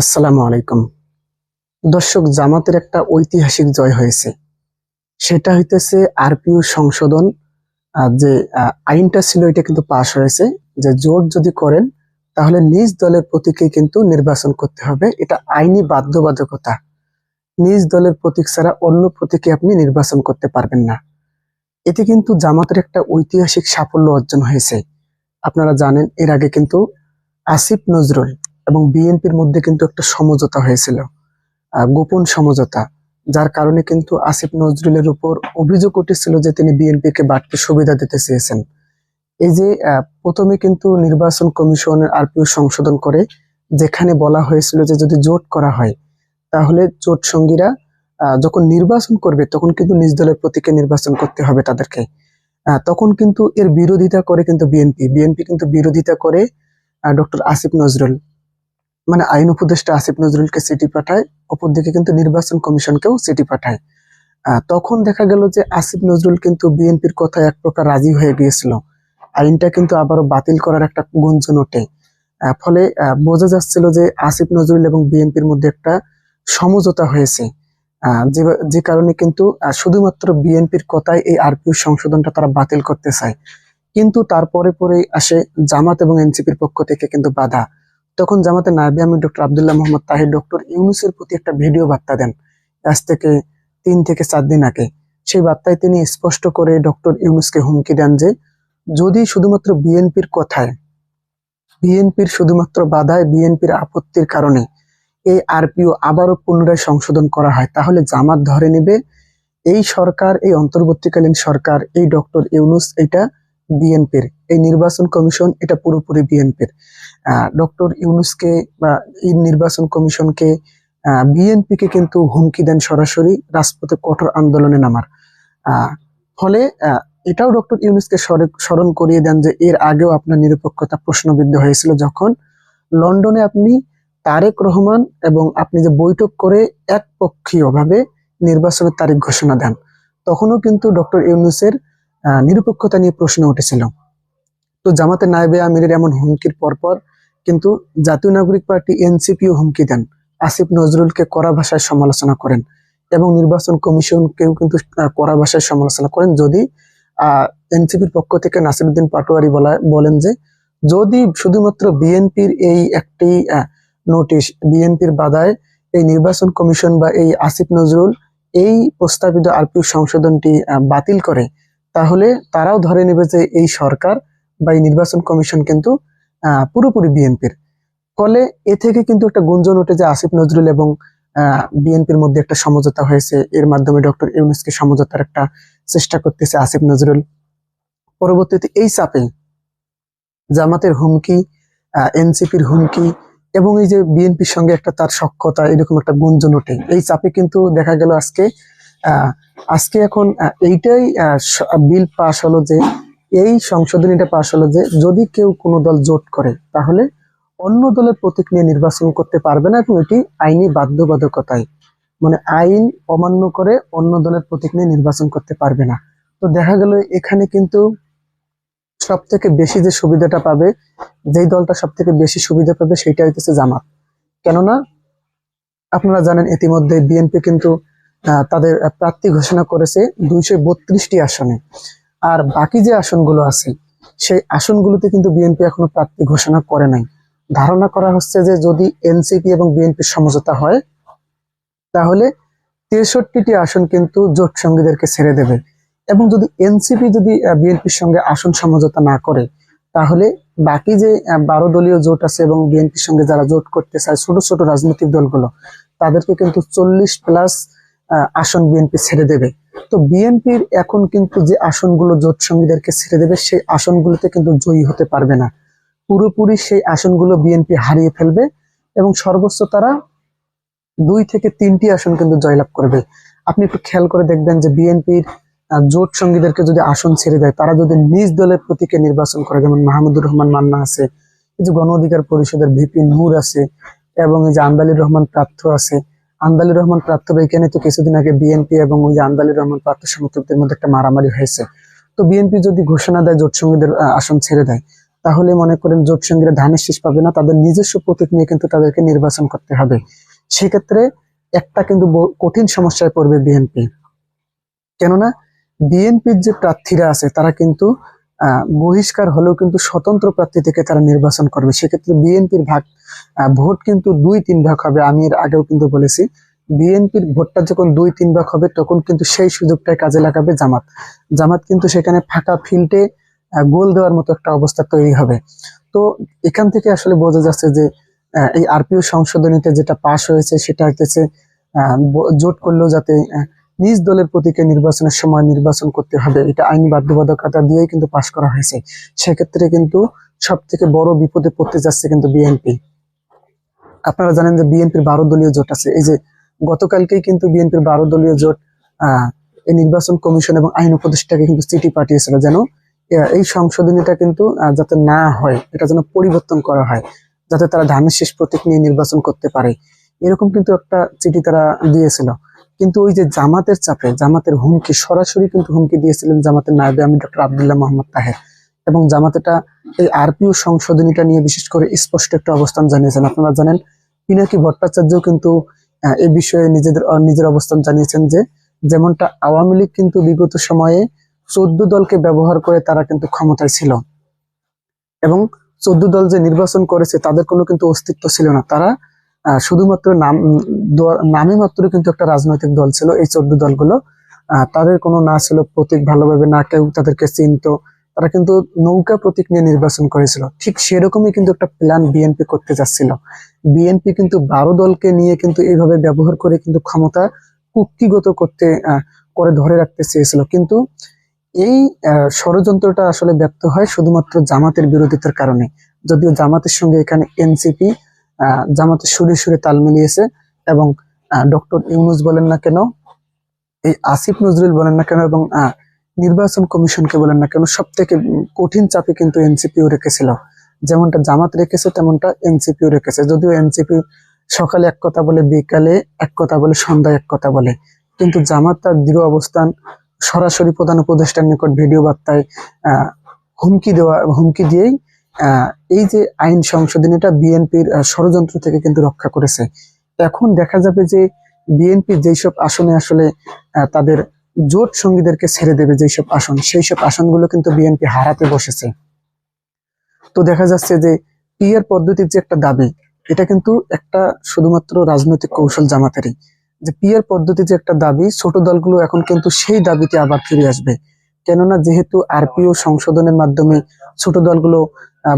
আসসালামু আলাইকুম। দর্শক, জামাতের একটা ঐতিহাসিক জয় হয়েছে। সেটা হইতেছে আরপিও সংশোধন যে আইনটা ছিল এটা কিন্তু পাশ হয়েছে, যে জোট যদি করেন, তাহলে নিজ দলের প্রতীকে কিন্তু নির্বাচন করতে হবে। এটা আইনি বাধ্যবাধকতা। নিজ দলের প্রতীক ছাড়া অন্য প্রতীকে আপনি নির্বাচন করতে পারবেন না। এতে কিন্তু জামাতের একটা ঐতিহাসিক সাফল্য অর্জন হয়েছে। আপনারা জানেন, এর আগে কিন্তু আসিফ নজরুল এবং বিএনপির মধ্যে কিন্তু একটা সমঝোতা হয়েছিল গোপন সমঝোতা, যার কারণে কিন্তু আসিফ নজরুলের উপর অভিযোগ উঠেছিল যে তিনি বিএনপিকে বাড়তি সুবিধা দিতে চেয়েছেন। এই যে প্রথমে কিন্তু নির্বাচন কমিশনের আরপিও সংশোধন করে, যেখানে বলা হয়েছিল যে যদি জোট করা হয়, তাহলে জোট সঙ্গীরা যখন নির্বাচন করবে, তখন কিন্তু নিজ দলের প্রতীকে নির্বাচন করতে হবে তাদেরকে। তখন কিন্তু এর বিরোধিতা করে কিন্তু বিএনপি বিএনপি কিন্তু বিরোধিতা করে ডক্টর আসিফ নজরুল। মানে আইন উপদেষ্টা আসিফ নজরুলকে চিঠি পাঠায়, অপরদিকে কিন্তু নির্বাচন কমিশনকেও চিঠি পাঠায়। তখন দেখা গেল যে আসিফ নজরুল কিন্তু বিএনপির কথায় এক প্রকার রাজি হয়ে গিয়েছিল। আইনটা কিন্তু আবারও বাতিল করার একটা গুঞ্জন ওঠে। ফলে বোঝা যাচ্ছিল যে আসিফ নজরুল এবং বিএনপির মধ্যে একটা সমঝোতা হয়েছে। যে কারণে কিন্তু শুধুমাত্র বিএনপির কথায় এই আরপিও সংশোধনটা তারা বাতিল করতে চায়। কিন্তু তারপরে পরে আসে জামাত এবং এনসিপির পক্ষ থেকে কিন্তু বাধা। তখন জামাতে নাবি আমি ডক্টর আবদুল্লাহ মোহাম্মদ তাহির ডক্টর ইউনুসের প্রতি একটা ভিডিও বার্তা দেন। আজ থেকে তিন থেকে চার দিন আগে। সেই বার্তায় তিনি স্পষ্ট করে ডক্টর ইউনুসকে হুমকি দেন যে, যদি শুধুমাত্র বিএনপির কথায়, বিএনপির শুধুমাত্র বাধায় বিএনপির আপত্তির কারণে এই আরপিও আবারও পুনরায় সংশোধন করা হয়, তাহলে জামাত ধরে নেবে, এই সরকার, এই অন্তর্বর্তীকালীন সরকার, এই ডক্টর ইউনুস এটা বিএনপির। এই নির্বাচন কমিশন, এটা পুরোপুরি বিএনপির। ডক্টর ইউনুসকে বা এই নির্বাচন কমিশনকে বিএনপি কে কিন্তু হুমকি দেন সরাসরি রাজপথে কঠোর আন্দোলনে নামার। ফলে এটাও ডক্টর ইউনুসকে স্মরণ করিয়ে দেন যে এর আগেও আপনার নিরপেক্ষতা প্রশ্নবিদ্ধ হয়েছিল যখন লন্ডনে আপনি তারেক রহমান এবং আপনি যে বৈঠক করে একপক্ষীয় ভাবে নির্বাচনের তারিখ ঘোষণা দেন, তখনও কিন্তু ডক্টর ইউনুসের নিরপেক্ষতা নিয়ে প্রশ্ন উঠেছিল। তো জামাতে নায়েবে আমিরের এমন হুমকির পরপর কিন্তু জাতীয় নাগরিক পার্টি এনসিপিও হুমকি দেন। আসিফ নজরুলকে কড়া ভাষায় সমালোচনা করেন এবং নির্বাচন কমিশনকেও কিন্তু কড়া ভাষায় সমালোচনা করেন যদি এনসিপির পক্ষ থেকে নাসিরুদ্দিন পাটোয়ারি বলা, বলেন যে, যদি শুধুমাত্র বিএনপির এই একটি নোটিশ, বিএনপির বাধায় এই নির্বাচন কমিশন বা এই আসিফ নজরুল এই প্রস্তাবিত আরপিও সংশোধনটি বাতিল করে তাহলে তারাও ধরে নেবে যে এই সরকার বা এই নির্বাচন কমিশন কিন্তু পুরোপুরি বিএনপির। ফলে এ থেকে কিন্তু একটা গুঞ্জন ওঠে যে আসিফ নজরুল এবং বিএনপির মধ্যে একটা সমঝোতা হয়েছে। এর মাধ্যমে ডক্টর ইউনুসকে সমঝোতার একটা চেষ্টা করতেছে আসিফ নজরুল। পরবর্তীতে এই চাপে জামাতের হুমকি এনসিপির হুমকি এবং এই যে বিএনপির সঙ্গে একটা তার সক্ষতা এরকম একটা গুঞ্জন ওঠে। এই চাপে কিন্তু দেখা গেল আজকে আজকে এখন এইটাই বিল পাশ হলো যে, এই সংশোধনীটা পাশ হলো যে, যদি কেউ কোনো দল জোট করে, তাহলে অন্য দলের প্রতীক নিয়ে নির্বাচন করতে পারবে না, এবং এটি আইনি বাধ্যবাধকতায়। মানে আইন অমান্য করে অন্য দলের প্রতীক নিয়ে নির্বাচন করতে পারবে না। তো দেখা গেল এখানে কিন্তু সব থেকে বেশি যে সুবিধাটা পাবে, যেই দলটা সব থেকে বেশি সুবিধা পাবে সেটা হইতেছে জামাত। কেননা, আপনারা জানেন ইতিমধ্যে বিএনপি কিন্তু তাদের প্রার্থী ঘোষণা করেছে দুইশো বত্রিশটি আসনে। আর বাকি যে আসনগুলো আছে, সেই আসনগুলোতে কিন্তু বিএনপি এখনও প্রার্থী ঘোষণা করে নাই। ধারণা করা হচ্ছে যে যদি এনসিপি এবং বিএনপির সমঝোতা হয়, তাহলে তেষট্টিটি আসন কিন্তু জোট সঙ্গীদেরকে ছেড়ে দেবে। এবং যদি এনসিপি যদি বিএনপির সঙ্গে আসন সমঝোতা না করে, তাহলে বাকি যে বারো দলীয় জোট আছে এবং বিএনপির সঙ্গে যারা জোট করতে চায় ছোট ছোট রাজনৈতিক দলগুলো, তাদেরকে কিন্তু চল্লিশ প্লাস আসন বিএনপি ছেড়ে দেবে। তো বিএনপির এখন কিন্তু যে আসনগুলো জোট সঙ্গীদেরকে ছেড়ে দেবে, সেই আসনগুলোতে কিন্তু জয়ী হতে পারবে না। পুরোপুরি সেই আসনগুলো বিএনপি হারিয়ে ফেলবে এবং সর্বোচ্চ তারা দুই থেকে তিনটি আসন কিন্তু জয়লাভ করবে। আপনি একটু খেয়াল করে দেখবেন যে বিএনপির জোট সঙ্গীদেরকে যদি আসন ছেড়ে দেয়, তারা যদি নিজ দলের প্রতীকে নির্বাচন করে, যেমন মাহমুদুর রহমান মান্না আছে, এই যে গণ অধিকার পরিষদের ভিপি নূর আছে, এবং এই যে আন্দালির রহমান প্রার্থ আছে আন্দালির রহমান প্রার্থ এখানে তো কিছুদিন আগে বিএনপি এবং ওই আন্দালির রহমান প্রার্থ সমর্থকদের মধ্যে একটা মারামারি হয়েছে। তো বিএনপি যদি ঘোষণা দেয় জোট সঙ্গীদের আসন ছেড়ে দেয়, তাহলে মনে করেন জোট সঙ্গীরা ধানের শেষ পাবে না, তাদের নিজস্ব প্রতীক নিয়ে কিন্তু তাদেরকে নির্বাচন করতে হবে। সেক্ষেত্রে একটা কিন্তু কঠিন সমস্যায় পড়বে বিএনপি। কেননা বিএনপির যে প্রার্থীরা আছে, তারা কিন্তু বহিষ্কার হলেও কিন্তু স্বতন্ত্র প্রার্থী থেকে তারা নির্বাচন করবে। সেক্ষেত্রে বিএনপির ভাগ ভোট কিন্তু দুই তিন ভাগ হবে, আমি এর আগেও কিন্তু বলেছি। বিএনপির ভোটটা যখন দুই তিন ভাগ হবে, তখন কিন্তু সেই সুযোগটাই কাজে লাগাবে জামাত। জামাত কিন্তু সেখানে ফাঁকা ফিল্ডে গোল দেওয়ার মতো একটা অবস্থা তৈরি হবে। তো এখান থেকে আসলে বোঝা যাচ্ছে যে এই আরপিও সংশোধনীতে যেটা পাশ হয়েছে, সেটা হচ্ছে জোট করলেও যাতে নিজ দলের প্রতীকে নির্বাচনের সময় নির্বাচন করতে হবে। এটা আইনি বাধ্যবাধকতা দিয়েই কিন্তু পাশ করা হয়েছে। সেক্ষেত্রে কিন্তু সব থেকে বড় বিপদে পড়তে যাচ্ছে কিন্তু বিএনপি। আপনারা জানেন যে বিএনপির বারো দলীয় জোট আছে। এই যে গতকালকেই কিন্তু বিএনপির বারো দলীয় জোট এই নির্বাচন কমিশন এবং আইন উপদেষ্টাকে কিন্তু চিঠি পাঠিয়েছিল যেন এই সংশোধনীটা কিন্তু যাতে না হয়, এটা যেন পরিবর্তন করা হয়, যাতে তারা ধানের শেষ প্রতীক নিয়ে নির্বাচন করতে পারে। এরকম কিন্তু একটা চিঠি তারা দিয়েছিল। কিন্তু ওই যে জামাতের চাপে, জামাতের হুমকি, সরাসরি কিন্তু হুমকি দিয়েছিলেন জামাতের নায়বে আমি ডক্টর আবদুল্লাহ মোহাম্মদ তাহের। এবং জামাতেটা এই আরপিও সংশোধনীটা নিয়ে বিশেষ করে স্পষ্ট একটা অবস্থান জানিয়েছেন। আপনারা জানেন, পিনাকি ভট্টাচার্যও কিন্তু এই বিষয়ে নিজেদের নিজের অবস্থান জানিয়েছেন যে, যেমনটা আওয়ামী লীগ কিন্তু বিগত সময়ে চোদ্দ দলকে ব্যবহার করে তারা কিন্তু ক্ষমতায় ছিল। এবং চোদ্দ দল যে নির্বাচন করেছে, তাদের কোনো কিন্তু অস্তিত্ব ছিল না। তারা শুধুমাত্র নাম নামে মাত্র কিন্তু একটা রাজনৈতিক দল ছিল, এই চোদ্দ দলগুলো। তাদের কোনো না ছিল প্রতীক ভালোভাবে, না কেউ তাদেরকে চিনতো। তারা কিন্তু নৌকা প্রতীক নিয়ে নির্বাচন করেছিল। ঠিক সেরকমই কিন্তু একটা প্ল্যান বিএনপি করতে যাচ্ছিল। বিএনপি কিন্তু বারো দলকে নিয়ে কিন্তু এইভাবে ব্যবহার করে কিন্তু ক্ষমতা কুক্ষিগত করতে করে ধরে রাখতে চেয়েছিল। কিন্তু এই ষড়যন্ত্রটা আসলে ব্যর্থ হয় শুধুমাত্র জামাতের বিরোধিতার কারণে। যদিও জামাতের সঙ্গে এখানে এনসিপি জামাতের সুরে সুরে তাল মিলিয়েছে এবং ডক্টর ইউনুস বলেন না কেন, এই আসিফ নজরুল বলেন না কেন এবং নির্বাচন কমিশনকে বলেন না কেন সব থেকে কঠিন চাপে কিন্তু এনসিপিও রেখেছিল। যেমনটা জামাত রেখেছে, তেমনটা এনসিপিও রেখেছে। যদিও এনসিপি সকালে এক কথা বলে, বিকালে এক কথা বলে, সন্ধ্যায় এক কথা বলে। কিন্তু জামাত তার দৃঢ় অবস্থান, সরাসরি প্রধান উপদেষ্টার নিকট ভিডিও বার্তায় হুমকি দেওয়া, হুমকি দিয়েই এই যে আইন সংশোধনীটা বিএনপির ষড়যন্ত্র থেকে কিন্তু রক্ষা করেছে। এখন দেখা যাবে যে বিএনপি যেসব আসনে আসলে তাদের জোট সঙ্গীদেরকে ছেড়ে দেবে যেসব আসন সেই সব আসনগুলো কিন্তু বিএনপি হারাতে বসেছে। তো দেখা যাচ্ছে যে পিয়ার পদ্ধতির যে একটা দাবি, এটা কিন্তু একটা শুধুমাত্র রাজনৈতিক কৌশল জামাতেরই। যে পিয়ার পদ্ধতি যে একটা দাবি, ছোট দলগুলো এখন কিন্তু সেই দাবিতে আবার ফিরে আসবে। কেননা যেহেতু আরপিও সংশোধনের মাধ্যমে ছোট দলগুলো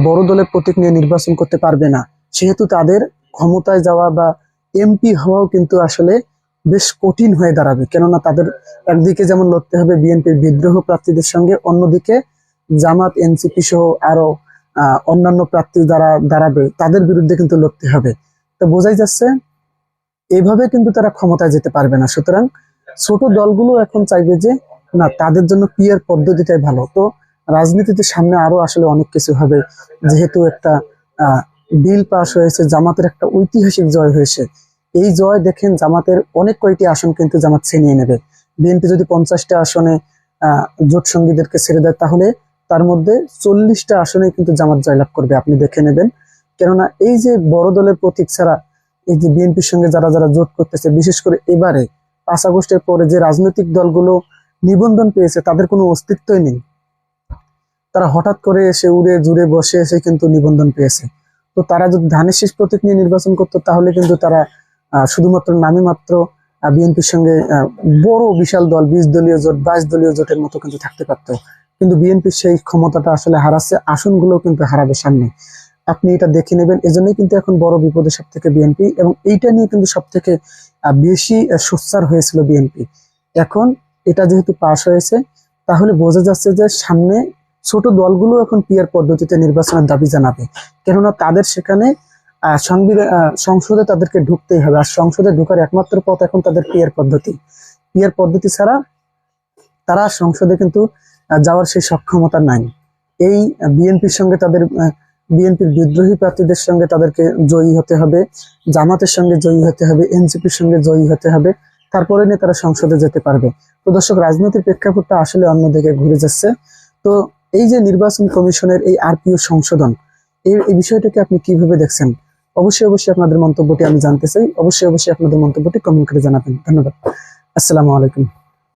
বড় দলের প্রতীক নিয়ে নির্বাচন করতে পারবে না, সেহেতু তাদের ক্ষমতায় যাওয়া বা এমপি হওয়াও কিন্তু আসলে বেশ কঠিন হয়ে দাঁড়াবে। কেননা তাদের একদিকে যেমন লড়তে হবে বিএনপির বিদ্রোহ প্রার্থীদের সঙ্গে, অন্যদিকে জামাত, এনসিপি সহ আরও অন্যান্য প্রার্থী যারা দাঁড়াবে, তাদের বিরুদ্ধে কিন্তু লড়তে হবে। তো বোঝাই যাচ্ছে, এভাবে কিন্তু তারা ক্ষমতায় যেতে পারবে না। সুতরাং ছোট দলগুলো এখন চাইবে যে না তাদের জন্য পিয়ার পদ্ধতিটাই ভালো। তো রাজনীতিতে সামনে আরও আসলে অনেক কিছু হবে। যেহেতু একটা আহ, বিল পাস হয়েছে জামাতের একটা ঐতিহাসিক জয় হয়েছে। এই জয় দেখেন জামাতের অনেক কয়টি আসন কিন্তু জামাত ছিনিয়ে নেবে। বিএনপি যদি পঞ্চাশটা আসনে আহ, জোট সঙ্গীদেরকে ছেড়ে দেয় তাহলে তার মধ্যে চল্লিশটা আসনে কিন্তু জামাত জয়লাভ করবে আপনি দেখে নেবেন। কেননা এই যে বড় দলের প্রতীক ছাড়া এই যে বিএনপির সঙ্গে যারা যারা জোট করতেছে বিশেষ করে এবারে পাঁচ আগস্টের পরে যে রাজনৈতিক দলগুলো নিবন্ধন পেয়েছে, তাদের কোনো অস্তিত্বই নেই। তারা হঠাৎ করে এসে উড়ে জুড়ে বসে এসে কিন্তু নিবন্ধন পেয়েছে। তো তারা যদি ধানের শীষ প্রতীক নিয়ে নির্বাচন করতো, তাহলে কিন্তু তারা শুধুমাত্র নামে মাত্র বিএনপির সঙ্গে বড় বিশাল দল, বিশ দলীয় জোট, বাইশ দলীয় জোটের মতো কিন্তু থাকতে পারতো। কিন্তু বিএনপির সেই ক্ষমতাটা আসলে হারাচ্ছে, আসনগুলো কিন্তু হারাবে সামনে। আপনি এটা দেখে নেবেন, এজন্যই কিন্তু এখন বড় বিপদে সব থেকে বিএনপি, এবং এইটা নিয়ে কিন্তু সব থেকে বেশি সোচ্চার হয়েছিল বিএনপি। এখন এটা যেহেতু পাশ হয়েছে, তাহলে বোঝা যাচ্ছে যে সামনে ছোট দলগুলো এখন পিয়ার পদ্ধতিতে নির্বাচনের দাবি জানাবে। কেননা তাদের সেখানে সংসদে তাদেরকে ঢুকতেই হবে। আর সংসদে ঢোকার একমাত্র পথ এখন তাদের পিয়ার পদ্ধতি। পিয়ার পদ্ধতি ছাড়া তারা সংসদে কিন্তু যাওয়ার সেই সক্ষমতা নাই। এই বিএনপির সঙ্গে তাদের বিএনপির বিদ্রোহী প্রার্থীদের সঙ্গে তাদেরকে জয়ী হতে হবে, জামাতের সঙ্গে জয়ী হতে হবে, এনসিপির সঙ্গে জয়ী হতে হবে। তারপরে নিয়ে তারা সংসদে যেতে পারবে। তো দর্শক রাজনৈতিক প্রেক্ষাপটটা আসলে অন্যদিকে ঘুরে যাচ্ছে। তো এই যে নির্বাচন কমিশনের এই আরপিও সংশোধন, এই এই বিষয়টাকে আপনি কীভাবে দেখছেন? অবশ্যই অবশ্যই আপনাদের মন্তব্যটি আমি জানতে চাই। অবশ্যই অবশ্যই আপনাদের মন্তব্যটি কমেন্ট করে জানাবেন। ধন্যবাদ। আসসালামু আলাইকুম।